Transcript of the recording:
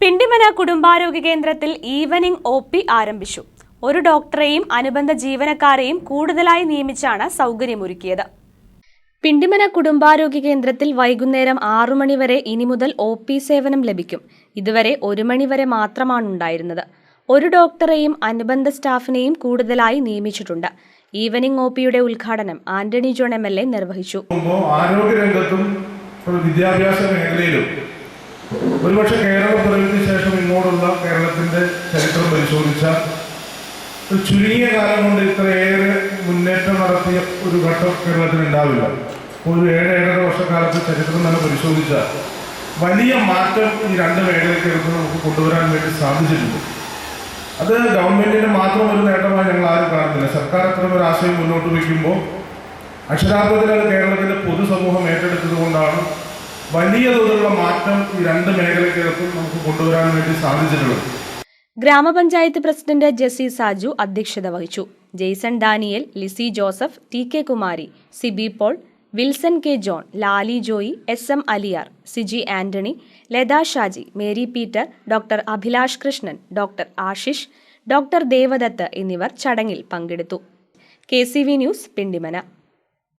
പിണ്ടിമന കുടുംബാരോഗ്യ കേന്ദ്രത്തിൽ evening O P ആരംഭിച്ചു. ഒരു ഡോക്ടറെയും അനുബന്ധ ജീവനക്കാരെയും കൂടുതലായി നിയമിച്ചാണ് സൗകര്യമൊരുക്കിയത്. പിണ്ടിമന കുടുംബാരോഗ്യ കേന്ദ്രത്തിൽ വൈകുന്നേരം ആറു മണിവരെ ഇനി മുതൽ ഒ പി സേവനം ലഭിക്കും. ഇതുവരെ ഒരു മണിവരെ മാത്രമാണ് ഉണ്ടായിരുന്നത്. ഒരു ഡോക്ടറെയും അനുബന്ധ സ്റ്റാഫിനെയും കൂടുതലായി നിയമിച്ചിട്ടുണ്ട്. ഈവനിംഗ് ഒ പിയുടെ ഉദ്ഘാടനം Antony John M L A നിർവഹിച്ചു. ആരോഗ്യ ആരോഗ്യരംഗത്തും വിദ്യാഭ്യാസ മേഖലയിലും ഒരുപക്ഷെ പരിശോധിച്ചാൽ ചുരുങ്ങിയ കാലം കൊണ്ട് ഇത്രയേറെ മുന്നേറ്റം നടത്തിയ ഒരു ഘട്ടം കേരളത്തിൽ ഉണ്ടാവില്ല. ഒരു ഏഴ് ഏഴര വർഷക്കാലത്ത് ചരിത്രം തന്നെ പരിശോധിച്ചാൽ വലിയ മാറ്റം ഈ രണ്ട് മേഖലയ്ക്കെടുത്ത് നമുക്ക് കൊണ്ടുവരാൻ വേണ്ടി സാധിച്ചിട്ടുണ്ട്. അത് ഗവൺമെന്റിന്റെ മാത്രം ഒരു നേട്ടമായി ഞങ്ങൾ ആരും കാണുന്നില്ല. സർക്കാർ അത്തരം ഒരു ആശയം മുന്നോട്ട് വയ്ക്കുമ്പോൾ അക്ഷരാർത്ഥത്തിൽ അത് കേരളത്തിന്റെ പൊതുസമൂഹം ഏറ്റെടുത്തത് കൊണ്ടാണ് വലിയ തോതിലുള്ള മാറ്റം ഈ രണ്ട് മേഖലയ്ക്കകത്തും നമുക്ക് കൊണ്ടുവരാൻ വേണ്ടി സാധിച്ചിട്ടുള്ളത്. ഗ്രാമപഞ്ചായത്ത് പ്രസിഡന്റ് ജെസി സാജു അധ്യക്ഷത വഹിച്ചു. Jaison Daniel Lissy Joseph T K Kumari Siby Paul Wilson K John Lali Joy S M Aliyar Siji Antony Latha Shaji Mary Peter doctor Abhilash Krishnan doctor Ashish doctor Devadath എന്നിവർ ചടങ്ങിൽ പങ്കെടുത്തു. K C V news Pindimana.